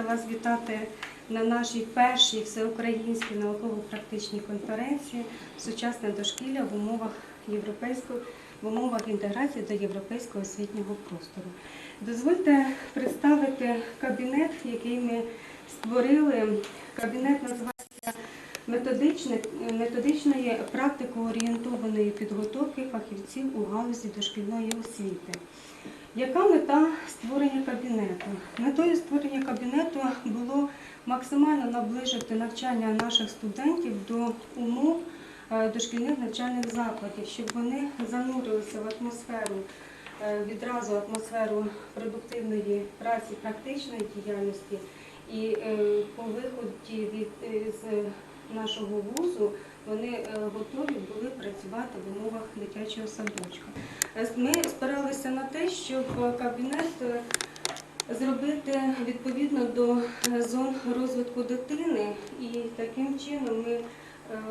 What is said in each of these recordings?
рада вас вітати на нашій першій всеукраїнській науково-практичній конференції Сучасне дошкілля в умовах в умовах інтеграції до європейського освітнього простору. Дозвольте представити кабінет, який ми створили. Кабінет називається методичної практико-орієнтованої підготовки фахівців у галузі дошкільної освіти. Яка мета створення кабінету? Метою створення кабінету було максимально наближити навчання наших студентів до умов е, дошкільних навчальних закладів, щоб вони занурилися в атмосферу, е, відразу атмосферу продуктивної праці, практичної діяльності. І е, по виході від з нашого вузу вони е, готові були працювати в умовах дитячого садочка. Е, Ми спиралися на те, щоб кабінет е, зробити відповідно до зон розвитку дитини, і таким чином ми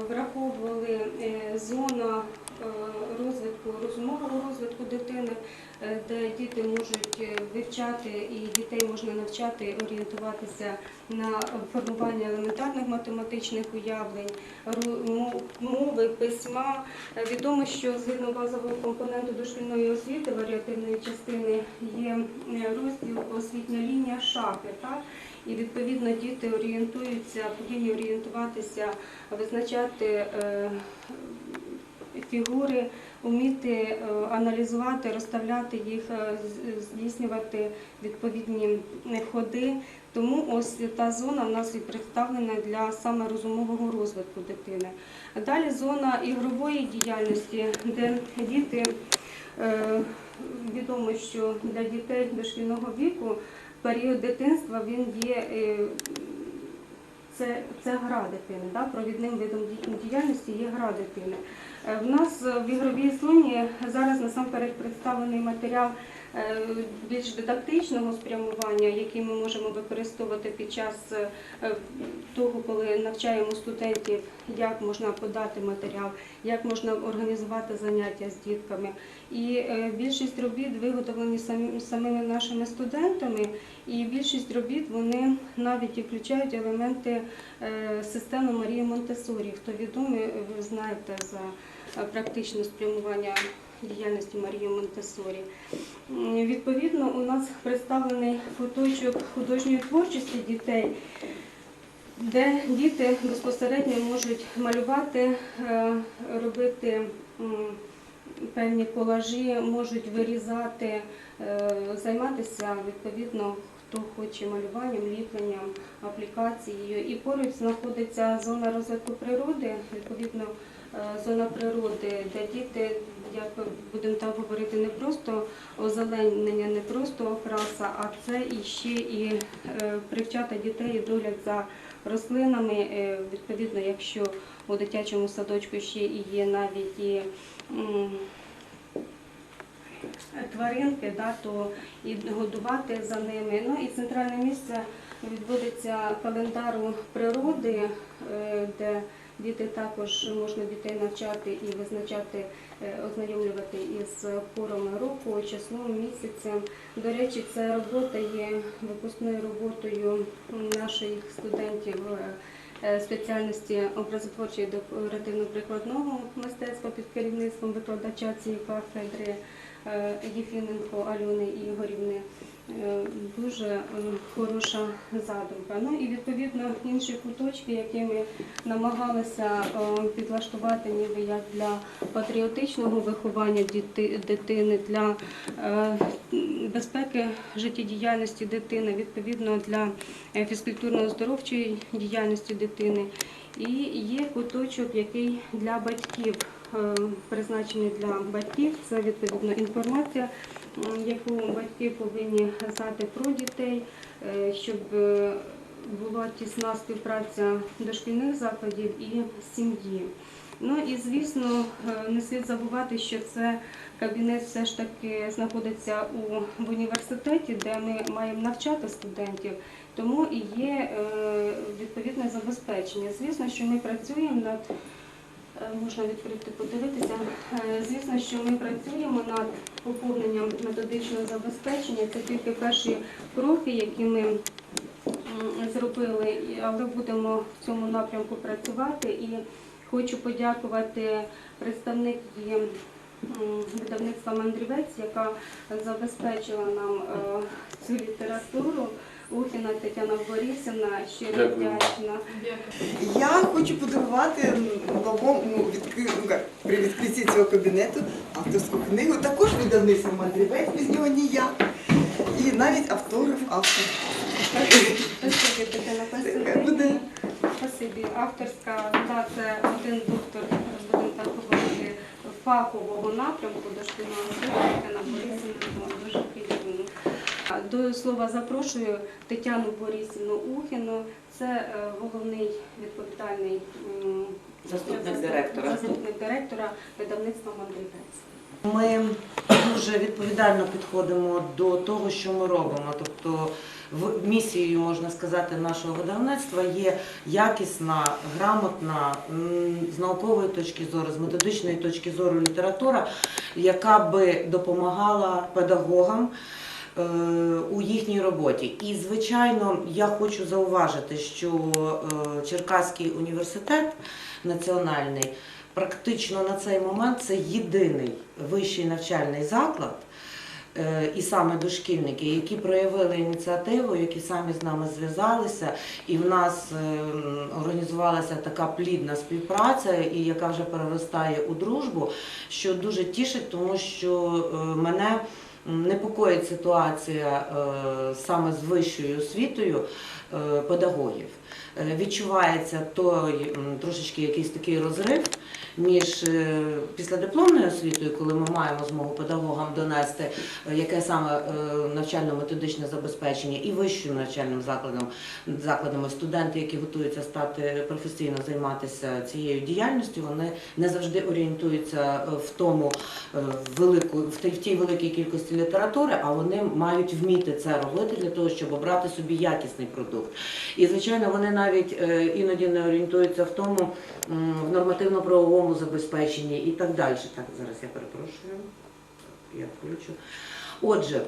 враховували зона е, розвитку розумового розвитку дитини, е, де діти можуть е, вивчати і дітей можна навчати орієнтуватися на формування елементарних математичних уявлень, мови, письма. Е, Відомо, що згідно базового компоненту дошкільної освіти варіативної частини є е, розділ освітня лінія шахи. І відповідно діти орієнтуються, повинні орієнтуватися, визначати е, фігури, вміти е, аналізувати, розставляти їх, е, здійснювати відповідні ходи. Тому ось та зона в нас і представлена для саме розумового розвитку дитини. Далі зона ігрової діяльності, де діти е, відомо, що для дітей дошкільного віку період дитинства він є. Це, це гра дитини, да? провідним видом діяльності є гра дитини. Е, В нас в ігровій зоні зараз насамперед представлений матеріал е, більш дидактичного спрямування, який ми можемо використовувати під час е, того, коли навчаємо студентів, як можна подати матеріал, як можна організувати заняття з дітками. І е, більшість робіт виготовлені самими нашими студентами, і більшість робіт вони навіть і включають елементи е, системи Марії Монтесорі. Хто відомий, ви знаєте за е, практичне спрямування діяльності Марії Монтесорі. Відповідно, у нас представлений куточок художньої творчості дітей, де діти безпосередньо можуть малювати, е, робити певні колажі, можуть вирізати, е, займатися відповідно. Хто хоче малюванням, ліпленням, аплікацією. І поруч знаходиться зона розвитку природи, відповідно зона природи, де діти, як будемо так говорити, не просто озеленення, не просто окраса, а це і ще і е, привчати дітей догляд за рослинами. Е, Відповідно, якщо у дитячому садочку ще і є навіть і тваринки, да, то і годувати за ними. Ну і центральне місце відводиться календару природи, е, де діти також можна дітей навчати і визначати, е, ознайомлювати із порами року, числом, місяцем. До речі, ця робота є випускною роботою наших студентів. е, е, Спеціальності образотворчої декоративно-прикладного мистецтва під керівництвом викладача цієї кафедри Єфіменко Альони Ігорівни. Е, Дуже е, хороша задумка. Ну і відповідно інші куточки, які ми намагалися е, підлаштувати ніби як для патріотичного виховання дитини, для безпеки життєдіяльності дитини, відповідно для фізкультурно-оздоровчої діяльності дитини. І є куточок, який для батьків призначений для батьків. Це відповідно інформація, яку батьки повинні знати про дітей, е, щоб е, була тісна співпраця дошкільних закладів і сім'ї. Ну і звісно, е, не слід забувати, що це кабінет все ж таки знаходиться у в університеті, де ми маємо навчати студентів. Тому і є е, відповідне забезпечення. Звісно, що ми працюємо над е, можна відкрити подивитися. Е, Звісно, що ми працюємо над поповненням методичного забезпечення. Це тільки перші кроки, які ми зробили, але будемо в цьому напрямку працювати. І хочу подякувати представниці видавництва Мандрівець, яка забезпечила нам е, цю літературу. Ухіна Тетяна Борисівна, щиро Дякую. вдячна. Я хочу подарувати новому ну, відкри... ну, при відкритті цього кабінету авторську книгу. Також видавництво мандрівець, без нього ніяк. І навіть автограф автор. Спасибі, Тетяна Таке буде. Спасибі. Авторська, да, це один доктор, будемо так говорити, фахового напрямку дошкільного освіти, Тетяна Борисівна, дуже приємно. До слова запрошую Тетяну Борисівну Ухіну. Це е, головний відповідальний Заступник директора. заступник директора видавництва Мандрівець. Ми дуже відповідально підходимо до того, що ми робимо. Тобто, в місією можна сказати нашого видавництва є якісна, грамотна з наукової точки зору, з методичної точки зору література, яка би допомагала педагогам. Е, У їхній роботі. І, звичайно, я хочу зауважити, що е, Черкаський університет національний практично на цей момент це єдиний вищий навчальний заклад, е, і саме дошкільники, які проявили ініціативу, які самі з нами зв'язалися, і в нас організувалася така плідна співпраця, і яка вже переростає у дружбу, що дуже тішить, тому що мене. Непокоїть ситуація е, саме з вищою освітою е, педагогів. Е, Відчувається той трошечки якийсь такий розрив між е, післядипломною освітою, коли ми маємо змогу педагогам донести, е, яке саме е, навчально-методичне забезпечення, і вищим навчальним закладом, закладами студенти, які готуються стати професійно займатися цією діяльністю, вони не завжди орієнтуються в тому велику в тій, великій кількості літератури, а вони мають вміти це робити для того, щоб обрати собі якісний продукт. І звичайно, вони навіть іноді не орієнтуються в тому в нормативно-правовому забезпеченні і так далі. Так, зараз я перепрошую. Я включу. Отже.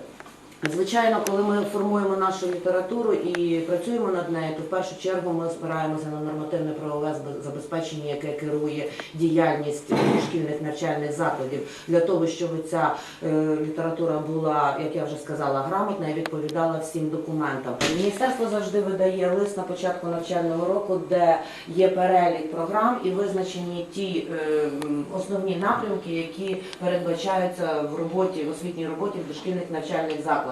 Звичайно, коли ми формуємо нашу літературу і працюємо над нею, то в першу чергу ми спираємося на нормативне правове забезпечення, яке керує діяльність шкільних навчальних закладів, для того, щоб ця е, література була, як я вже сказала, грамотна і відповідала всім документам. Міністерство завжди видає лист на початку навчального року, де є перелік програм і визначені ті е, основні напрямки, які передбачаються в роботі, в освітній роботі в дошкільних навчальних закладах.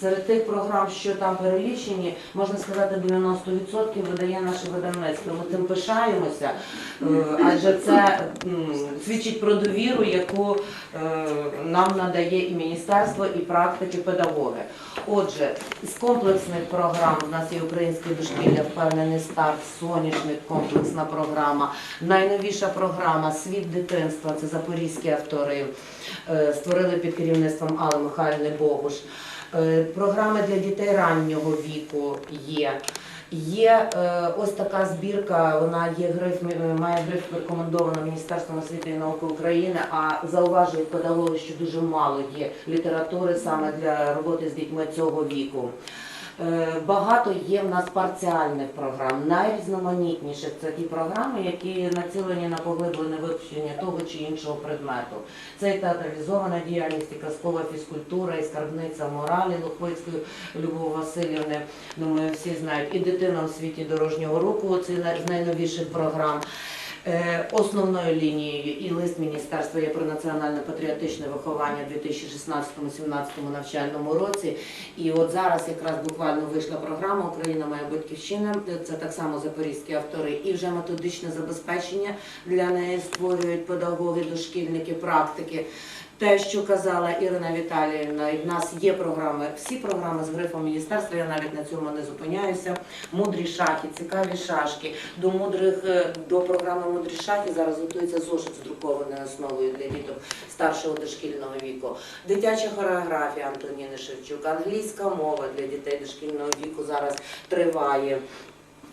Серед тих програм, що там перелічені, можна сказати, 90% видає наше видавництво. Ми тим пишаємося, е, адже це свідчить про довіру, яку е, нам надає і міністерство, і практики педагоги. Отже, з комплексних програм у нас є українське дошкілля, впевнений старт, соняшник, комплексна програма, найновіша програма Світ дитинства. Це запорізькі автори е, створили під керівництвом Алли Михайлівни Богуш. Е, Програми для дітей раннього віку є. Є е, ось така збірка, вона є гриф, е, має гриф рекомендовано Міністерством освіти і науки України, а зауважують педагоги, що дуже мало є літератури саме для роботи з дітьми цього віку. Е, Багато є в нас парціальних програм, найрізноманітніших це ті програми, які націлені на поглиблене вивчення того чи іншого предмету. Це і театралізована діяльність, і казкова фізкультура, і скарбниця моралі Лохвицької Любов Васильівни. Думаю, всі знають. І дитина у світі дорожнього руху. Це з найновіших програм. Е, Основною лінією і лист міністерства є про національне патріотичне виховання у 2016-2017 навчальному році. І от зараз якраз буквально вийшла програма Україна моя батьківщина. Це так само запорізькі автори, і вже методичне забезпечення для неї створюють педагоги, дошкільники, практики. Те, що казала Ірина Віталіївна, і в нас є програми, всі програми з грифом міністерства, я навіть на цьому не зупиняюся. Мудрі шахи, цікаві шашки. До мудрих е, до програми мудрі шахи зараз готується зошит з друкованою основою для діток старшого дошкільного віку. Дитяча хореографія Антоніни Шевчук, англійська мова для дітей дошкільного віку зараз триває.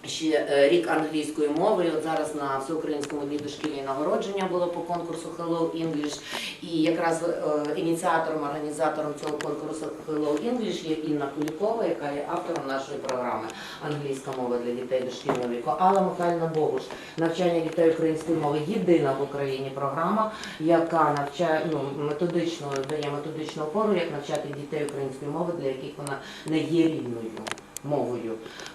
Ще е, рік англійської мови. От зараз на всеукраїнському дні дошкільні нагородження було по конкурсу Hello English. І якраз е, ініціатором, організатором цього конкурсу Hello English є Інна Кулікова, яка є автором нашої програми Англійська мова для дітей дошкільного віку. Алла Михайлівна Богуш, навчання дітей української мови єдина в Україні програма, яка навчає ну методично дає методичну опору, як навчати дітей української мови, для яких вона не є рідною мовою.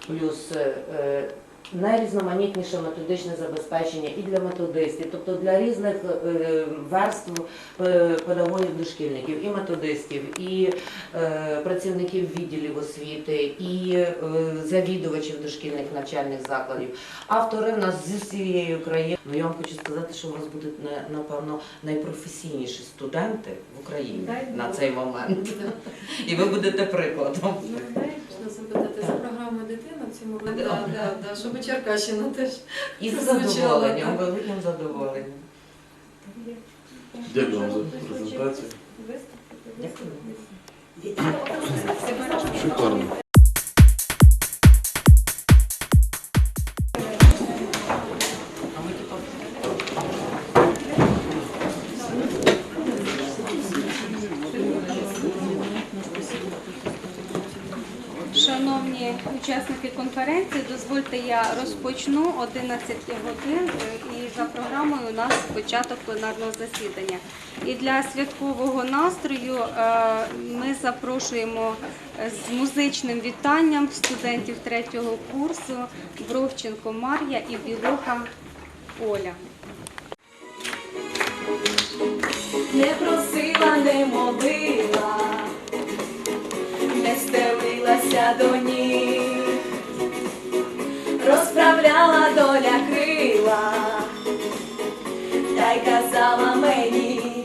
Плюс е, е, найрізноманітніше методичне забезпечення і для методистів, тобто для різних е, верств педагогів дошкільників, і методистів, і працівників відділів освіти, і завідувачів дошкільних навчальних закладів. Автори в нас зі всієї України. Ну я вам хочу сказати, що у вас будуть напевно найпрофесійніші студенти в Україні на цей момент. І ви будете прикладом. Запитати за програму дитина в цьому році, да, да, да, щоб і Черкащина теж. І з задоволенням, так. великим задоволенням. Дякую вам за презентацію. Дякую. Шикарно. Учасники конференції, дозвольте я розпочну 11 годин е, і за програмою у нас початок пленарного засідання. І для святкового настрою е, ми запрошуємо е, з музичним вітанням студентів третього курсу Бровченко Мар'я і Білоха Оля. не просила, не молила, стелилася до ніг, розправляла доля крила, та й казала мені,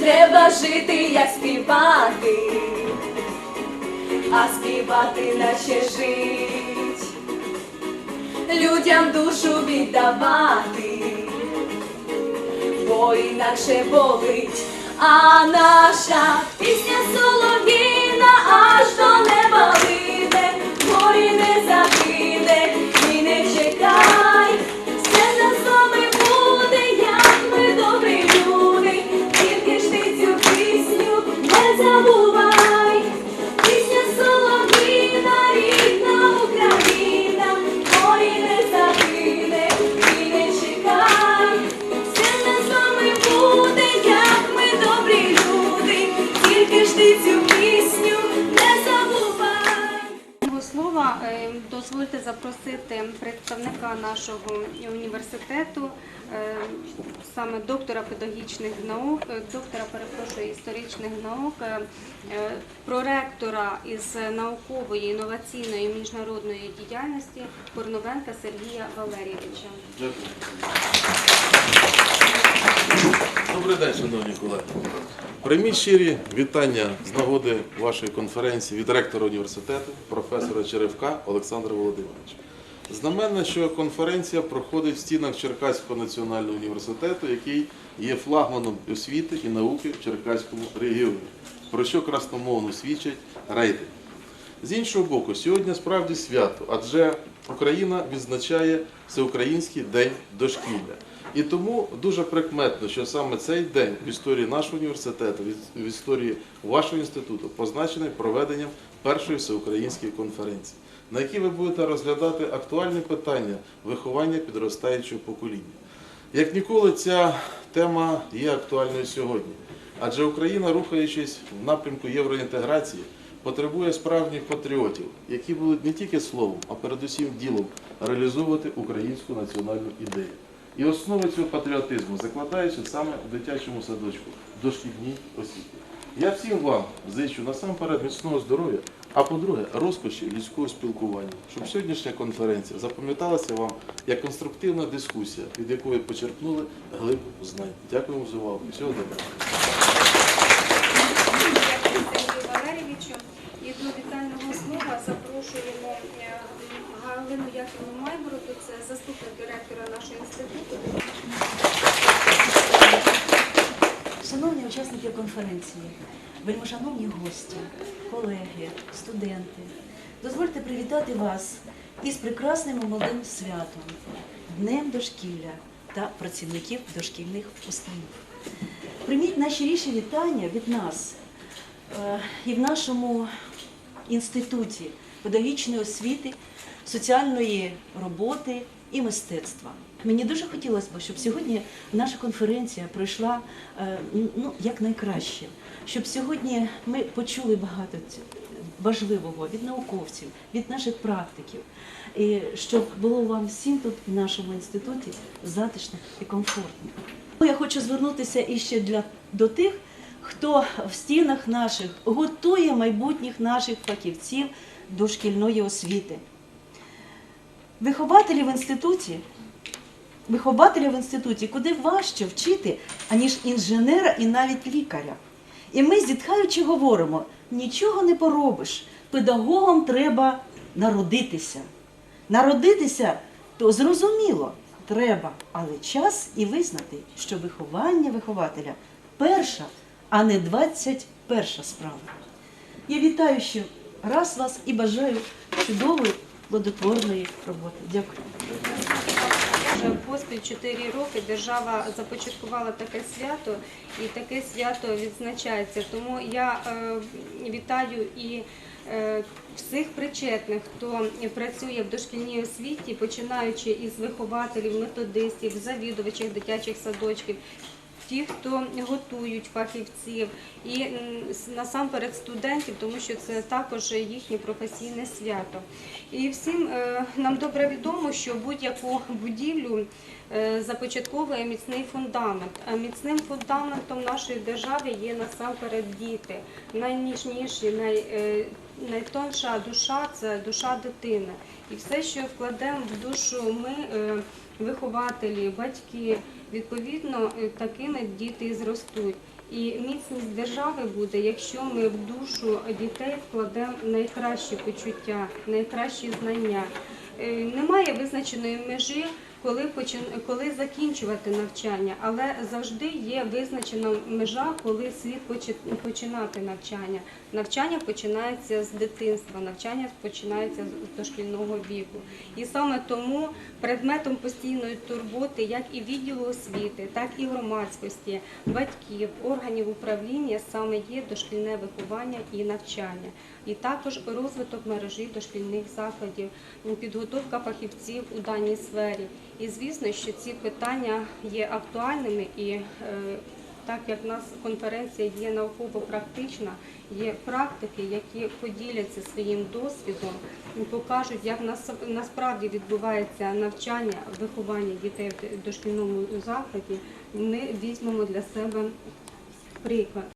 треба жити, як співати, а співати наче жить, людям душу віддавати бо інакше болить. А наша пісня солов'їна аж до неба вийде, горі не загине саме доктора педагогічних наук, е, доктора, перепрошую, історичних наук, е, е, проректора із наукової, інноваційної міжнародної діяльності Корновенка Сергія Валерійовича. Добрий день, шановні колеги. Прийміть щирі вітання з нагоди вашої конференції від ректора університету, професора Черевка Олександра Володимировича. Знаменно, що конференція проходить в стінах Черкаського національного університету, який є флагманом освіти і науки в Черкаському регіоні, про що красномовно свідчать рейтинги. З іншого боку, сьогодні справді свято, адже Україна відзначає Всеукраїнський день дошкілля. І тому дуже прикметно, що саме цей день в історії нашого університету, в історії вашого інституту, позначений проведенням першої всеукраїнської конференції, на якій ви будете розглядати актуальні питання виховання підростаючого покоління. Як ніколи, ця тема є актуальною сьогодні, адже Україна, рухаючись в напрямку євроінтеграції, потребує справжніх патріотів, які будуть не тільки словом, а передусім ділом реалізовувати українську національну ідею. І основи цього патріотизму закладаються саме в дитячому садочку, дошкільній освіті. Я всім вам зичу насамперед міцного здоров'я, а по-друге, розкоші людського спілкування, щоб сьогоднішня конференція запам'яталася вам як конструктивна дискусія, від якої почерпнули глибу знань. Дякуємо за увагу. Всього доброго. Дякую Сергію Валерійовичу. І до вітального слова запрошуємо е, Галину Яківну Майбороду, це заступник директора нашого інституту. Шановні учасники конференції, вельмишановні гості, колеги, студенти, дозвольте привітати вас із прекрасним молодим святом, Днем дошкілля та працівників дошкільних установ. Прийміть найщиріші вітання від нас е, і в нашому інституті педагогічної освіти, соціальної роботи і мистецтва. Мені дуже хотілося б, щоб сьогодні наша конференція пройшла е, ну, якнайкраще, щоб сьогодні ми почули багато важливого від науковців, від наших практиків, і щоб було вам всім тут в нашому інституті затишно і комфортно. Я хочу звернутися іще для до тих, хто в стінах наших готує майбутніх наших фахівців до шкільної освіти. Вихователі в інституті, вихователя в інституті, куди важче вчити, аніж інженера і навіть лікаря. І ми, зітхаючи, говоримо: нічого не поробиш, педагогам треба народитися. Народитися то зрозуміло, треба, але час і визнати, що виховання вихователя перша, а не двадцять перша справа. Я вітаю ще раз вас і бажаю чудової плодотворної роботи. Дякую. Вже поспіль 4 роки держава започаткувала таке свято, і таке свято відзначається. Тому я е, вітаю і е, всіх причетних, хто працює в дошкільній освіті, починаючи із вихователів, методистів, завідувачів дитячих садочків. Ті, хто готують фахівців, і насамперед студентів, тому що це також їхнє професійне свято. І всім е, нам добре відомо, що будь-яку будівлю е, започатковує міцний фундамент. А міцним фундаментом нашої держави є насамперед діти. Найніжніші, най, е, найтонша душа це душа дитини. І все, що вкладемо в душу ми, е, вихователі, батьки, відповідно, е, такими діти зростуть. І міцність держави буде, якщо ми в душу дітей вкладемо найкращі почуття, найкращі знання. Е, Немає визначеної межі, коли почин- коли закінчувати навчання, але завжди є визначена межа, коли слід почи- починати навчання. Навчання починається з дитинства, навчання починається з дошкільного віку. І саме тому предметом постійної турботи, як і відділу освіти, так і громадськості, батьків, органів управління саме є дошкільне виховання і навчання. І також розвиток мережі дошкільних закладів, підготовка фахівців у даній сфері. І звісно, що ці питання є актуальними і е, так як в нас конференція є науково-практична, є практики, які поділяться своїм досвідом і покажуть, як насправді відбувається навчання, виховання дітей в дошкільному закладі, ми візьмемо для себе приклад.